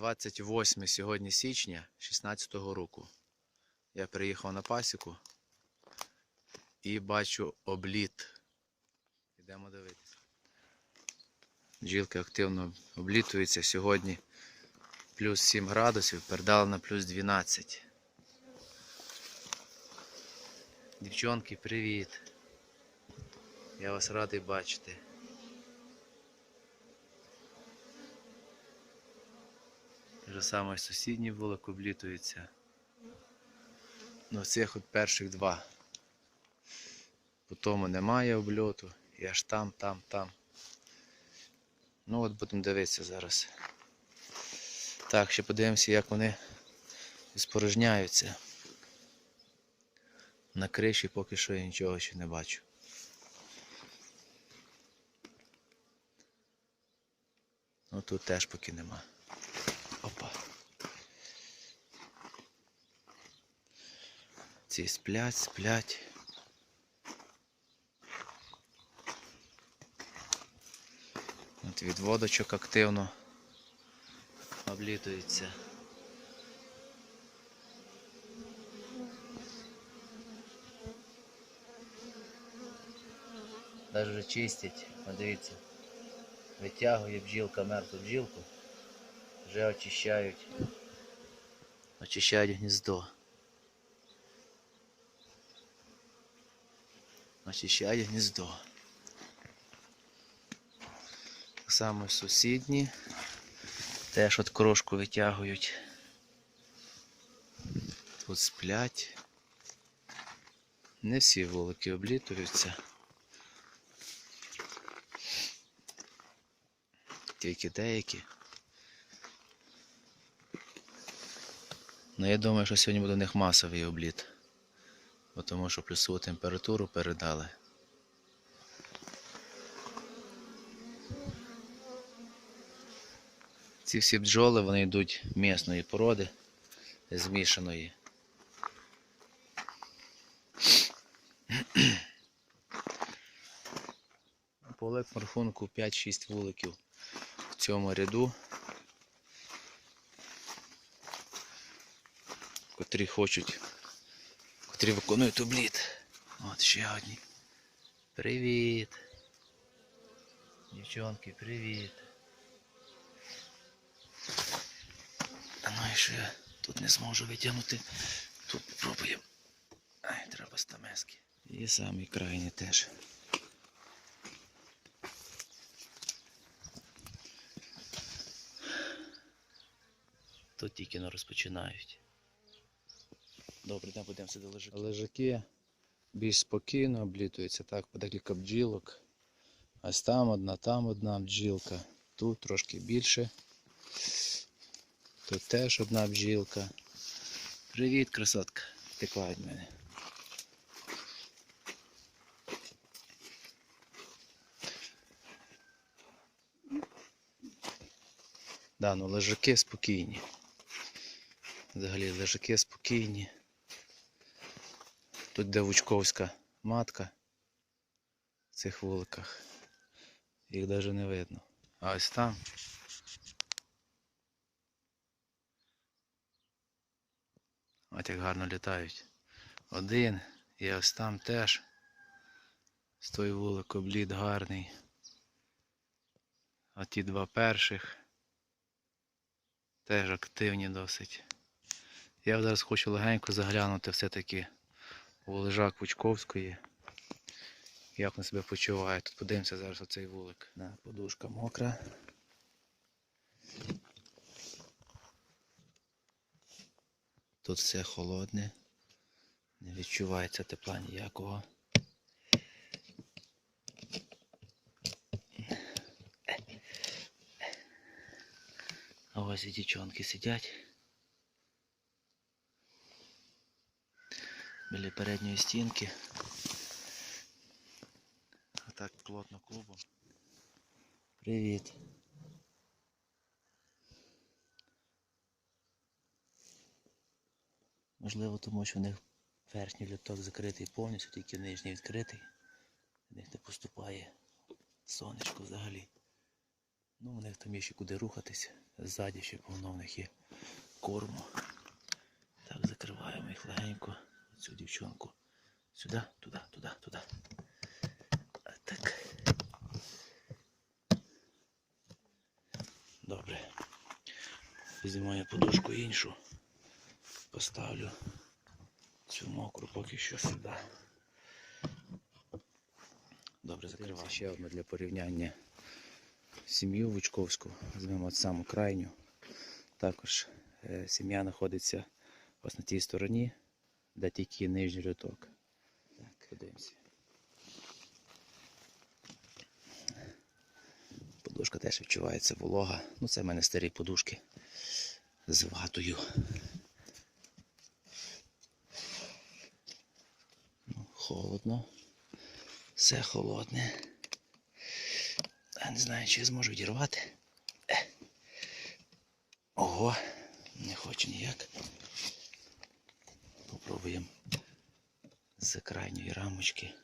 28 сьогодні січня 16-го року. Я приїхав на пасіку і бачу обліт. Йдемо дивитися. Бджілки активно облітуються. Сьогодні плюс 7 градусів, передали на плюс 12. Дівчонки, привіт! Я вас радий бачити. Те ж саме сусідній вулик облітується. Ну, цих от перших два. По тому немає обльоту. І аж там, там, там. Ну от будемо дивитися зараз. Так, ще подивимося, як вони спорожняються. На криші поки що я нічого ще не бачу. Ну тут теж поки нема. Ці сплять, сплять. От від водочок активно облітується. Даже вже чистять, подивіться. Витягує бджілка мертву бджілку. Вже очищають. Очищають гніздо. Очищають гніздо. Так само сусідні. Теж от крошку витягують. Тут сплять. Не всі вулики облітуються. Тільки деякі. Ну я думаю, що сьогодні буде у них масовий обліт. Тому що плюсову температуру передали. Ці всі бджоли вони йдуть місної породи, змішаної. По рахунку 5-6 вуликів в цьому ряду, котрі хочуть, котрі виконують обліт. От ще одні. Привіт. Дівчонки, привіт. А ну і що я тут не зможу витягнути. Тут попробуємо. Ай, треба стамески. І самі крайні теж. Тут тільки не розпочинають. Добре, там будемо сюди лежаки. Лежаки більш спокійно облітуються, так, по декілька бджілок. Ось там одна, там одна бджілка. Тут трошки більше. Тут теж одна бджілка. Привіт, красотка. Текла від мене. Да, ну лежаки спокійні. Взагалі лежаки спокійні. Тут де вучковська матка в цих вуликах. Їх навіть не видно. А ось там. От як гарно літають. Один і ось там теж. З той вулик обліт гарний. А ті два перших теж активні досить. Я зараз хочу легенько заглянути все-таки у лежак Пучковської. Як він себе почуває. Тут подивимося зараз оцей вулик. Да, подушка мокра. Тут все холодне. Не відчувається тепла ніякого. А ось і дівчонки сидять. Біля передньої стінки. Отак плотно клубом. Привіт. Можливо, тому що в них верхній літок закритий повністю, тільки нижній відкритий. В них не поступає сонечко взагалі. Ну, у них там є ще куди рухатись. Ззаді ще повно в них є корму. Так, закриваємо їх легенько. Цю дівчонку. Сюди, туди, туди, туди. А так. Добре. Візьму я подушку іншу. Поставлю цю мокру поки що сюди. Добре, закриваю. Ще одне для порівняння сім'ю Вучковську. Візьмемо от саму крайню. Також е, сім'я знаходиться ось на тій стороні, де тільки нижній рядок. Так, подивимося. Подушка теж відчувається волога. Ну, це в мене старі подушки з ватою. Ну, холодно. Все холодне. Я не знаю, чи я зможу відірвати. Е. Ого, не хоче ніяк. Попробуємо з крайньої рамочки.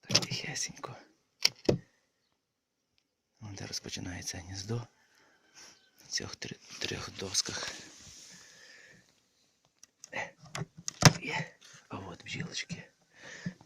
Так тихесенько. Де розпочинається гніздо. На цих трьох досках. Е, А от бджілочки.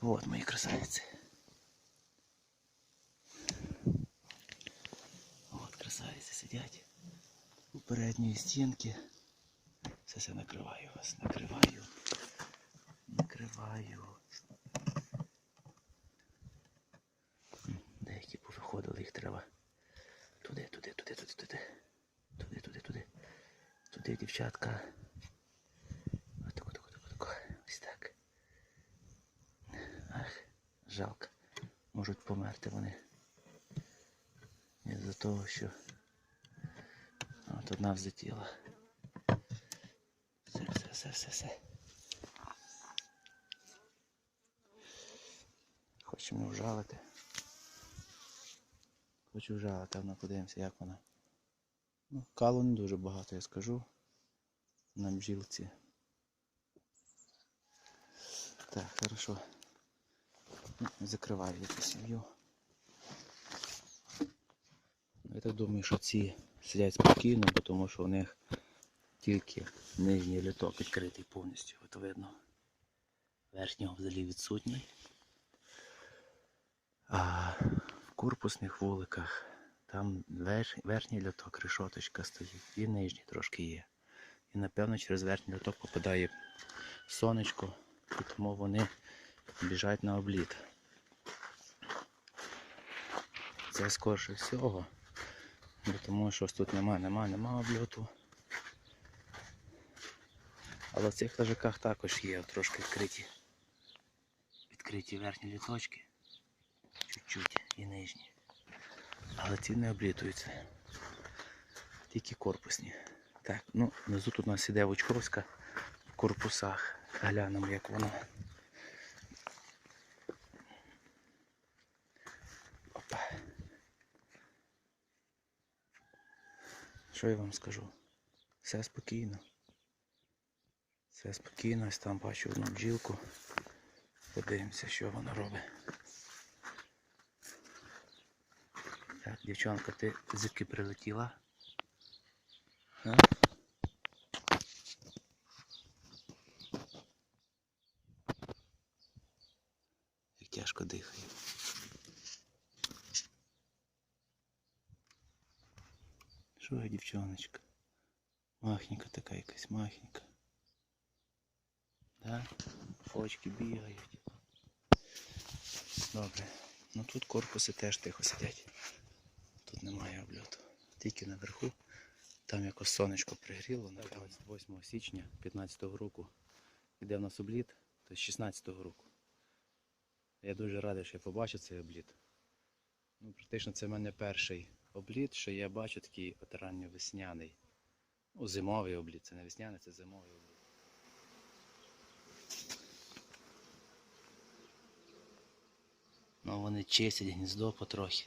Вот мої красавиці. От красавиці сидять у передньої стінки. Все все накриваю вас, накриваю. Накриваю. Деякі повиходили, їх треба. Туди, туди, туди, туди, туди. Туди, туди, туди. Туди, дівчатка. Отако, тако, тако, тако. Ось так. Ах, жалко. Можуть померти вони. Із-за того, що одна взлетіла. Все, все, все, все, все. Хочемо вжалити. Хочу вжалити, а ну подивимося, як вона. Ну, калу не дуже багато, я скажу. На бджілці. Так, хорошо. Ну, Закриваю я цю сім'ю. Я так думаю, що ці сидять спокійно, тому що у них тільки нижній літок відкритий повністю. От видно. Верхнього взагалі відсутній. А в корпусних вуликах там верх, верхній льоток, решоточка стоїть, і нижній трошки є. І напевно через верхній льоток попадає сонечко, і тому вони біжать на обліт. Це скорше всього, бо тому що ось тут нема, нема, нема обльоту. Але в цих лежаках також є трошки відкриті, відкриті верхні літочки, чуть-чуть і нижні. Але ці не облітуються. Тільки корпусні. Так, ну внизу тут у нас іде Вучковська в корпусах. Глянемо, як вона. Що я вам скажу? Все спокійно. Все спокійно, ось там бачу одну бджілку. Подивимося, що вона робить. Так, дівчонка, ти звідки прилетіла? А? Як тяжко дихає. Я, дівчоночка? Махненька така якась, махненька. Да? Очки бігають. Добре. Ну тут корпуси теж тихо сидять. Тут немає обльоту. Тільки наверху. Там якось сонечко пригріло. Напевно, з 8 січня 15-го року йде в нас обліт, то з 16-го року. Я дуже радий, що я побачив цей обліт. Ну, практично це в мене перший обліт, що я бачу такий от ранньовесняний. Ну, зимовий обліт. Це не весняний, це зимовий обліт. Ну вони чистять гніздо потрохи.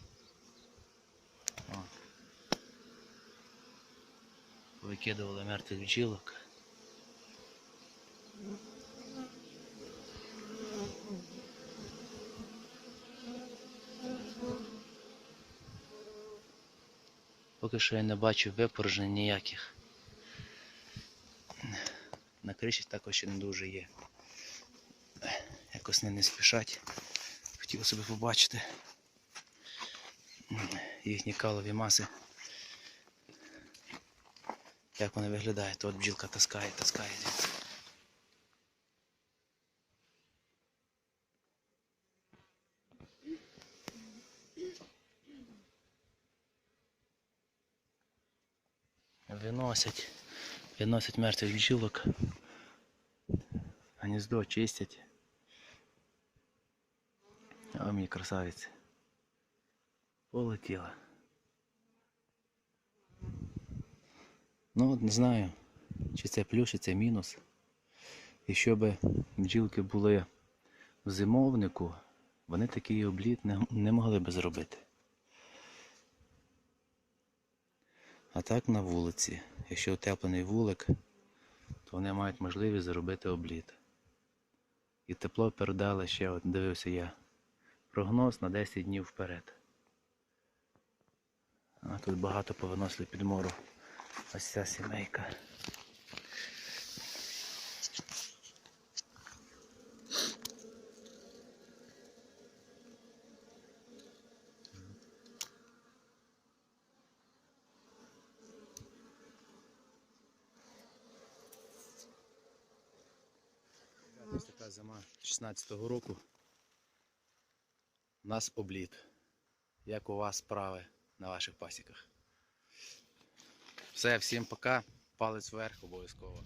Викидували мертвих бджілок. Поки що я не бачу випорожнень ніяких. На криші також ще не дуже є. Якось не, не спішать. Хотів собі побачити їхні калові маси. Як вони виглядають? От бджілка таскає, таскає звідси. Виносять, виносять мертвих бджілок. Гніздо чистять. А мій красавець. Полетіла. Ну, не знаю, чи це плюс, чи це мінус. І щоб бджілки були в зимовнику, вони такий обліт не, не могли би зробити. А так на вулиці, якщо утеплений вулик, то вони мають можливість зробити обліт. І тепло передали ще, от дивився я, прогноз на 10 днів вперед. А тут багато повиносили під мору. Ось ця сімейка. Ось така зима 16-го року. У нас обліт. Як у вас справи на ваших пасіках? Все, всім пока. Палець вверх обов'язково.